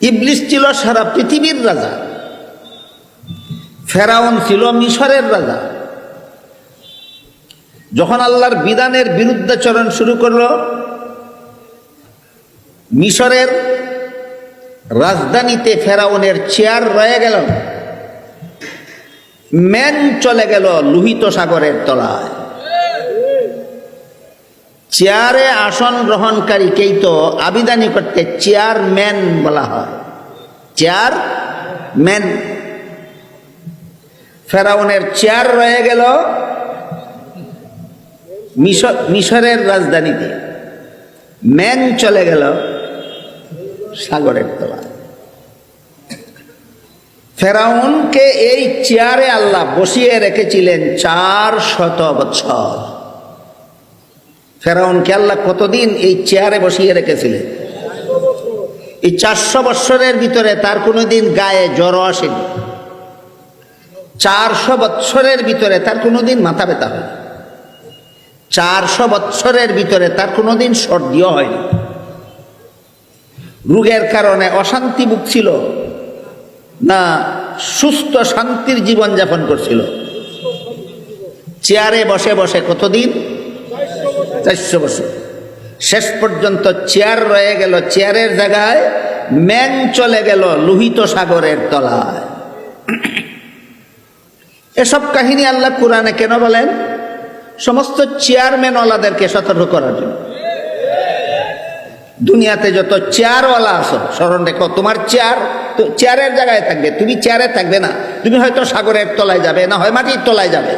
ইবলিস ছিল সারা পৃথিবীর রাজা। ফেরাউন ছিল মিশরের রাজা। যখন আল্লাহর বিধানের বিরুদ্ধাচরণ শুরু করল, মিশরের রাজধানীতে ফেরাউনের চেয়ার রয়ে গেল। ম্যান চলে গেল লোহিত সাগরের তলায়। চেয়ারে আসন গ্রহণকারীকেই তো আবিদানি করতে চেয়ারম্যান বলা হয়। চেয়ার ম্যান ফেরাউনের চেয়ার রয়ে গেল মিশর মিশরের রাজধানীতে। ম্যান চলে গেল সাগরের তলা ফেরাউনকে এই চেয়ারে আল্লাহ বসিয়ে রেখেছিলেন চার শত বছর। ফেরাউনকে আল্লাহ কতদিন এই চেয়ারে বসিয়ে রেখেছিলেন? এই চারশো বৎসরের ভিতরে তার কোনোদিন গায়ে জ্বর আসেনি। চারশো বৎসরের ভিতরে তার কোনোদিন মাথা ব্যথা হয়নি। চারশো বৎসরের ভিতরে তার কোনোদিন সর্দিও হয়নি। রোগের কারণে অশান্তি ভুগছিল না, সুস্থ শান্তির জীবন যাপন করছিল। চেয়ারে বসে বসে কতদিন চারশো বছর। শেষ পর্যন্ত চেয়ার রয়ে গেল, চেয়ারের জায়গায় ম্যান চলে গেল লোহিত সাগরের তলায়। এসব কাহিনী আল্লাহ কোরআনে কেন বলেন? সমস্ত চেয়ারম্যানওয়ালাদেরকে সতর্ক করার জন্য। দুনিয়াতে যত চেয়ারওয়ালা আছো, স্মরণ রেখো, তোমার চেয়ার তো চেয়ারের জায়গায় থাকবে, তুমি চেয়ারে থাকবে না। তুমি হয়তো সাগরের তলায় যাবে, না হয় মাটির তলায় যাবে।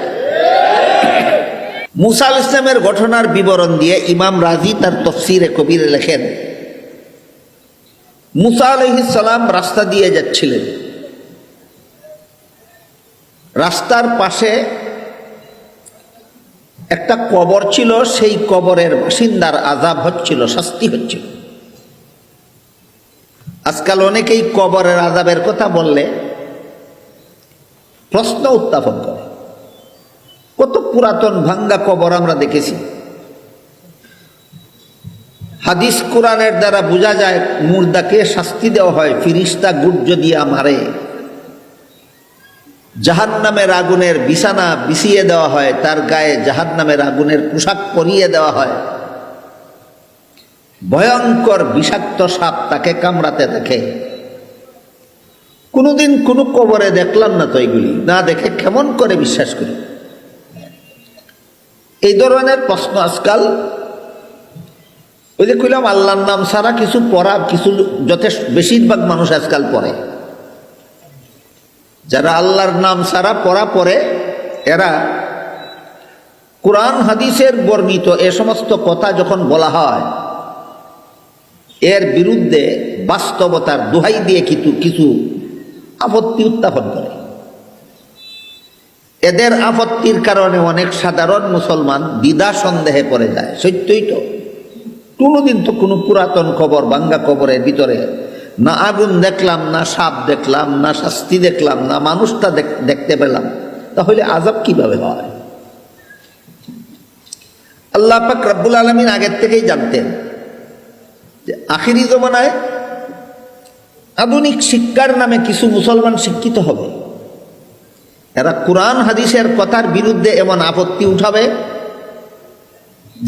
মুসা আল ইসলামের ঘটনার বিবরণ দিয়ে ইমাম রাজি তার তফসিরে কবিরে লেখেন, মুসা আলহিসাল্লাম রাস্তা দিয়ে যাচ্ছিলেন। রাস্তার পাশে একটা কবর ছিল, সেই কবরের বাসিন্দার আজাব হচ্ছিল, শাস্তি হচ্ছিল। আজকাল অনেকেই কবরের আজাবের কথা বললে প্রশ্ন উত্থাপন করে। কত পুরাতন ভাঙ্গা কবর আমরা দেখেছি। হাদিস কোরআনের দ্বারা বোঝা যায় মুর্দাকে শাস্তি দেওয়া হয়, ফিরিস্তা গুর্জ দিয়া মারে। জাহান নামের আগুনের বিছানা বিছিয়ে দেওয়া হয়, তার গায়ে জাহান নামের আগুনের পোশাক পরিয়ে দেওয়া হয়। ভয়ঙ্কর বিষাক্ত সাপ তাকে কামড়াতে দেখে। কোনোদিন কোনো কবরে দেখলাম না তো এগুলি। না দেখে কেমন করে বিশ্বাস করি? এই ধরনের প্রশ্ন আজকাল। ওই যে কইলাম, আল্লাহর নাম ছাড়া কিছু পড়া, কিছু যথেষ্ট, বেশিরভাগ মানুষ আজকাল পড়ে। যারা আল্লাহর নাম ছাড়া পড়া পড়ে, এরা কোরআন, হাদিসের বর্ণিত এ সমস্ত কথা যখন বলা হয়, এর বিরুদ্ধে বাস্তবতার দোহাই দিয়ে কিছু কিছু আপত্তি উত্থাপন করে। এদের আপত্তির কারণে অনেক সাধারণ মুসলমান দ্বিধা সন্দেহে পড়ে যায়। সত্যই তো। কোনোদিন তো কোনো পুরাতন কবর বাঙ্গা কবরের ভিতরে না আগুন দেখলাম, না সাপ দেখলাম, না শাস্তি দেখলাম, না মানুষটা দেখতে পেলাম। তাহলে আজাব কীভাবে হয়? আল্লাহ পাক রব্বুল আলমিন আগের থেকেই জানতেন যে আখিরি জমানায় আধুনিক শিক্ষার নামে কিছু মুসলমান শিক্ষিত হবে। এরা কোরআন, হাদিসের কথার বিরুদ্ধে এমন আপত্তি উঠাবে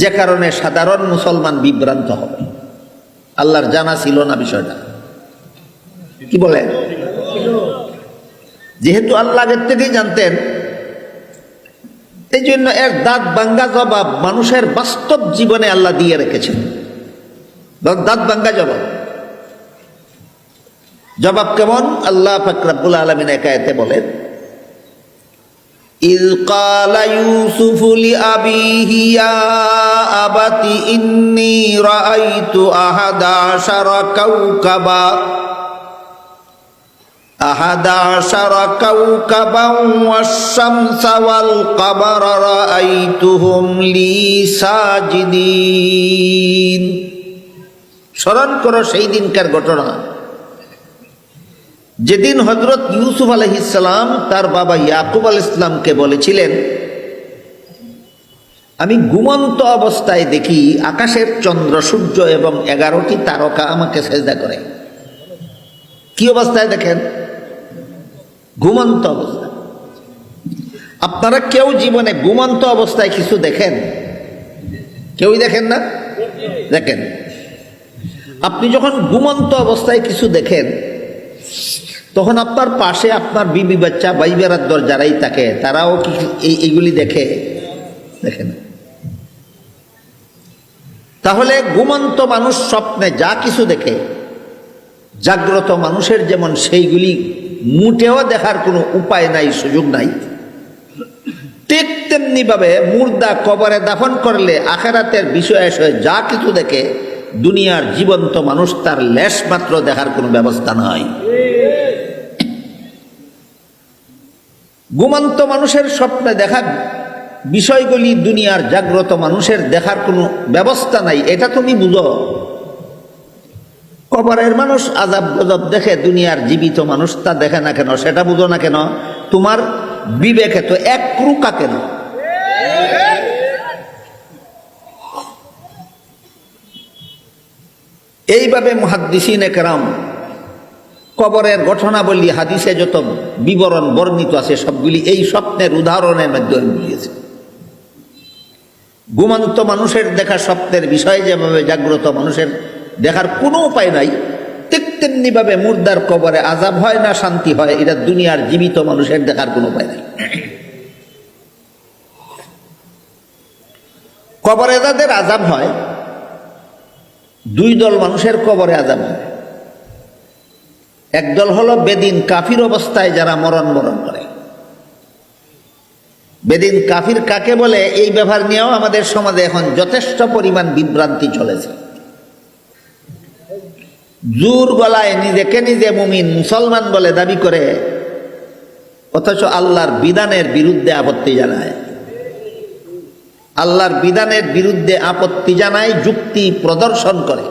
যে কারণে সাধারণ মুসলমান বিভ্রান্ত হবে। আল্লাহর জানা ছিল না বিষয়টা। কি বলেন যেহেতু আল্লাহ আগের থেকেই জানতেন, এই জন্য এর দাঁত বাঙ্গা জবাব মানুষের বাস্তব জীবনে আল্লাহ দিয়ে রেখেছেন। দাঁত বাঙ্গা জবাব। জবাব কেমন? আল্লাহ ফাকরাবুল আলমিন একায়তে বলেন إذ قال يوسف لأبيه يا أبت إني رأيت أحد عشر كوكبا أحد عشر كوكبا والشمس والقمر رأيتهم لي ساجدين স্মরণ করো সেই দিনকার ঘটনা যেদিন হজরত ইউসুফ আলহিসাম তার বাবা ইয়াকুব আল ইসলামকে বলেছিলেন, আমি ঘুমন্ত অবস্থায় দেখি আকাশের চন্দ্র, সূর্য এবং এগারোটি তারকা আমাকে সেজদা করে। কি অবস্থায় দেখেন? ঘুমন্ত অবস্থা। আপনারা কেউ জীবনে ঘুমন্ত অবস্থায় কিছু দেখেন? কেউই দেখেন না? দেখেন। আপনি যখন ঘুমন্ত অবস্থায় কিছু দেখেন তখন আপনার পাশে আপনার বিবি বাচ্চা বাই বেড়ার যারাই থাকে, তারাও কি এইগুলি দেখে? দেখেন তাহলে ঘুমন্ত মানুষ স্বপ্নে যা কিছু দেখে, জাগ্রত মানুষের যেমন সেইগুলি মুটেও দেখার কোনো উপায় নাই, সুযোগ নাই, ঠিক তেমনি ভাবে মুর্দা কবরে দাফন করলে আখেরাতের বিষয় যা কিছু দেখে দুনিয়ার জীবন্ত মানুষ তার লেশ মাত্র দেখার কোনো ব্যবস্থা নাই। ঘুমন্ত মানুষের স্বপ্নে দেখা বিষয়গুলি দুনিয়ার জাগ্রত মানুষের দেখার কোনো ব্যবস্থা নাই, এটা তুমি বুঝো? কবরের মানুষ আজাব গজব দেখে দুনিয়ার জীবিত মানুষ তা দেখে না কেন? সেটা বুঝো না কেন? তোমার বিবেকে তো এক ক্রুকা কেন? এইভাবে মহাদ্দিসিন একরাম কবরের ঘটনাবলী হাদিসে যত বিবরণ বর্ণিত আছে, সবগুলি এই স্বপ্নের উদাহরণের মাধ্যমে বুঝিয়েছে ঘুমন্ত মানুষের দেখা স্বপ্নের বিষয়, যেভাবে জাগ্রত মানুষের দেখার কোনো উপায় নাই, ঠিক তেমনিভাবে মুর্দার কবরে আজাব হয় না, শান্তি হয়, এটা দুনিয়ার জীবিত মানুষের দেখার কোনো উপায় নাই। কবরে যাদের আজাব হয় দুই দল মানুষের কবরে আজাব হয় একদল হলো বেদিন কাফির অবস্থায় যারা মরণ মরণ করে। বেদিন কাফির কাকে বলে? এই ব্যাপার নিয়েও আমাদের সমাজে এখন যথেষ্ট পরিমাণ বিভ্রান্তি চলেছে। জোর গলায় নিজেকে নিজে মুমিন মুসলমান বলে দাবি করে, অথচ আল্লাহর বিধানের বিরুদ্ধে আপত্তি জানায়। আল্লাহর বিধানের বিরুদ্ধে আপত্তি জানায়, যুক্তি প্রদর্শন করে।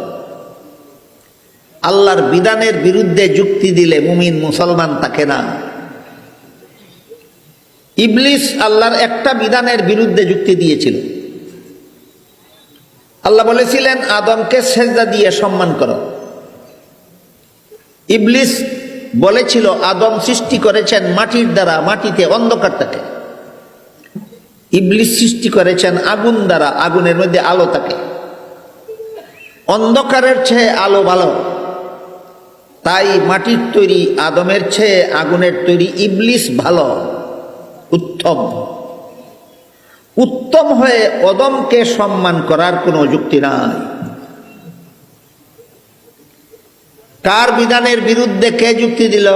আল্লাহর বিধানের বিরুদ্ধে যুক্তি দিলে মুমিন মুসলমান তাকে না। ইবলিস আল্লাহর একটা বিধানের বিরুদ্ধে যুক্তি দিয়েছিল। আল্লাহ বলেছিলেন, আদমকে সেজদা দিয়ে সম্মান করো। ইবলিস বলেছিল, আদম সৃষ্টি করেছেন মাটির দ্বারা, মাটিতে অন্ধকার থাকে ইবলিস সৃষ্টি করেছেন আগুন দ্বারা, আগুনের মধ্যে আলো থাকে। অন্ধকারের চেয়ে আলো ভালো। তাই মাটির তৈরি, আদমের চেয়ে আগুনের তৈরি ইবলিস ভালো, উত্তম। উত্তম হয়ে অদমকে সম্মান করার কোনো যুক্তি নাই। কার বিধানের বিরুদ্ধে কে যুক্তি দিল?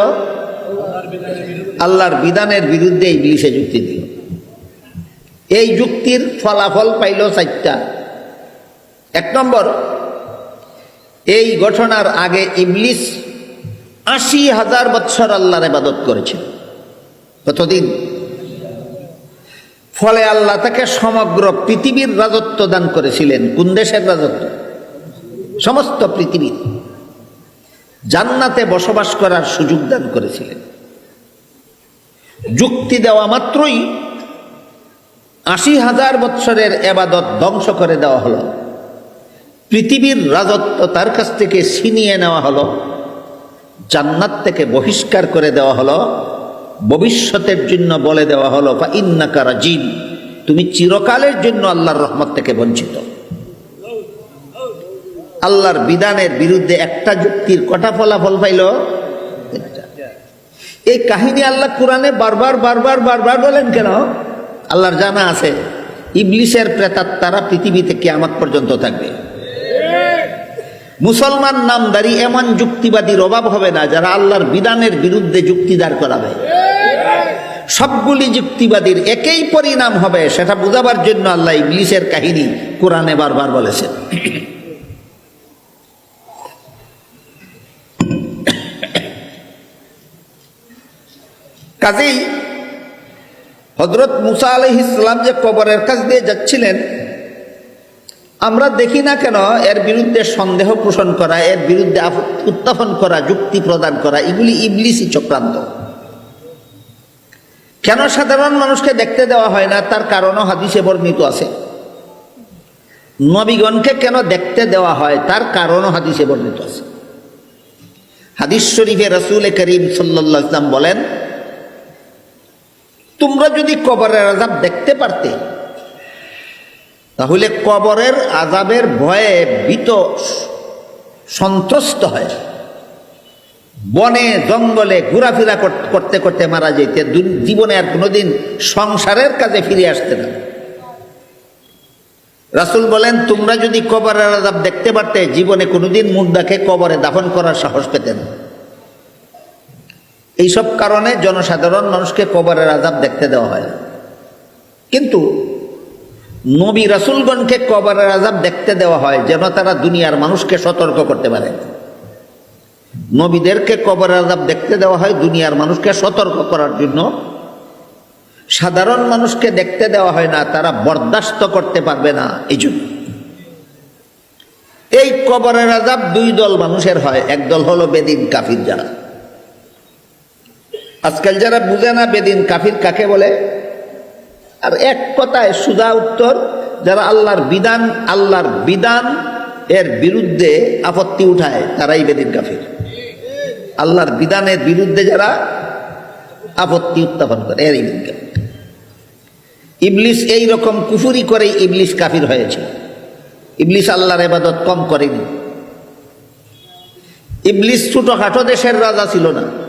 আল্লাহর বিধানের বিরুদ্ধে ইবলিসে যুক্তি দিল। এই যুক্তির ফলাফল পাইল চারটা। এক নম্বর, এই ঘটনার আগে ইবলিস আশি হাজার বৎসর আল্লাহর ইবাদত করেছিল। কতদিন? ফলে আল্লাহ তাকে সমগ্র পৃথিবীর রাজত্ব দান করেছিলেন। কোন দেশের রাজত্ব? সমস্ত পৃথিবীর। জান্নাতে বসবাস করার সুযোগ দান করেছিলেন। যুক্তি দেওয়া মাত্রই আশি হাজার বৎসরের এবাদত ধ্বংস করে দেওয়া হলো। পৃথিবীর রাজত্ব তার কাছ থেকে ছিনিয়ে নেওয়া হলো। জান্নাত থেকে বহিষ্কার করে দেওয়া হলো। ভবিষ্যতের জন্য বলে দেওয়া হলো বা ইন্নাকারা জিন তুমি চিরকালের জন্য আল্লাহর রহমত থেকে বঞ্চিত। আল্লাহর বিধানের বিরুদ্ধে একটা যুক্তির কটা ফলাফল পাইল? এই কাহিনী আল্লাহ কোরআনে বারবার বারবার বারবার বলেন কেন? আল্লাহর জানা আছে ইবলিশের প্রেতাত্মারা পৃথিবীতে কেয়ামত পর্যন্ত থাকবে। মুসলমান নামদারি এমন যুক্তিবাদীর অভাব হবে না, যারা আল্লাহর বিধানের বিরুদ্ধে যুক্তিদার করাবে। সবগুলি যুক্তিবাদীর একই পরিণাম হবে, সেটা বোঝাবার জন্য আল্লাহ ইবলিশের কাহিনী কোরআনে বারবার বলেছেন। কাজেই হজরত মুসা আলহ ইসলাম যে কবরের কাছ দিয়ে যাচ্ছিলেন, আমরা দেখি না কেন এর বিরুদ্ধে সন্দেহ পোষণ করা, এর বিরুদ্ধে উত্থাপন করা, যুক্তি প্রদান করা, এগুলি ইবলিসি চক্রান্ত। কেন সাধারণ মানুষকে দেখতে দেওয়া হয় না? তার কারণও হাদিসে বর্ণিত আছে। নবীগণকে কেন দেখতে দেওয়া হয়? তার কারণও হাদিসে বর্ণিত আছে। হাদিস শরীফে রসুল করিম ইসলাম বলেন তোমরা যদি কবরের আজাব দেখতে পারতে, তাহলে কবরের আজাবের ভয়ে ভীত সন্ত্রস্ত হয়। বনে, জঙ্গলে ঘোরাফেরা করতে করতে মারা যেতে জীবনে আর কোনোদিন সংসারের কাজে ফিরে আসতে না। রাসুল বলেন, তোমরা যদি কবরের আজাব দেখতে পারতে, জীবনে কোনোদিন মুর্দাকে কবরে দাফন করার সাহস পেতে না। এইসব কারণে জনসাধারণ মানুষকে কবরের আজাব দেখতে দেওয়া হয় কিন্তু নবী রাসুলগণকে কবরের আজাব দেখতে দেওয়া হয় যেন তারা দুনিয়ার মানুষকে সতর্ক করতে পারে। নবীদেরকে কবরের আজাব দেখতে দেওয়া হয় দুনিয়ার মানুষকে সতর্ক করার জন্য। সাধারণ মানুষকে দেখতে দেওয়া হয় না, তারা বরদাস্ত করতে পারবে না এই জন্য এই কবরের আজাব দুই দল মানুষের হয়, এক দল হলো বেদিন কাফির যারা। আজকাল যারা বুঝে না বেদিন কাফির কাকে বলে? আর এক কথায় সুদা উত্তর, যারা আল্লাহর বিধান আল্লাহর বিধান এর বিরুদ্ধে আপত্তি উঠায়, তারাই বেদিন কাফির। আল্লাহর বিধানের বিরুদ্ধে যারা আপত্তি উত্থাপন করে এর কাফির। ইবলিস এই রকম কুফুরি করে ইবলিস কাফির হয়েছে। ইবলিস আল্লাহর এবাদত কম করেনি। ইবলিস ছোটখাটো দেশের রাজা ছিল না।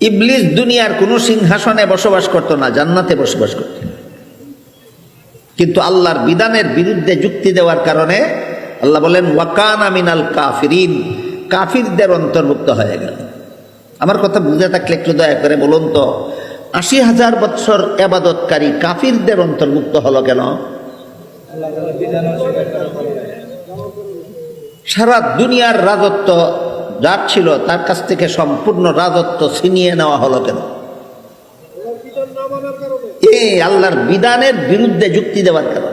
ইবলিস দুনিয়ার কোনো সিংহাসনে বসবাস করত না, জান্নাতে বসবাস করত। কিন্তু আল্লাহর বিধানের বিরুদ্ধে যুক্তি দেওয়ার কারণে আল্লাহ বলেন, ওয়াকান আমিনাল কাফিরিন কাফিরদের অন্তর্ভুক্ত হয়ে গেল। আমার কথা বুঝে থাকলে একটু দয়া করে বলুন তো, আশি হাজার বৎসর এবাদতকারী কাফিরদের অন্তর্ভুক্ত হলো কেন? সারা দুনিয়ার রাজত্ব যার ছিল, তার কাছ থেকে সম্পূর্ণ রাজত্ব ছিনিয়ে নেওয়া হলো কেন? এই আল্লাহর বিধানের বিরুদ্ধে যুক্তি দেওয়ার কারণে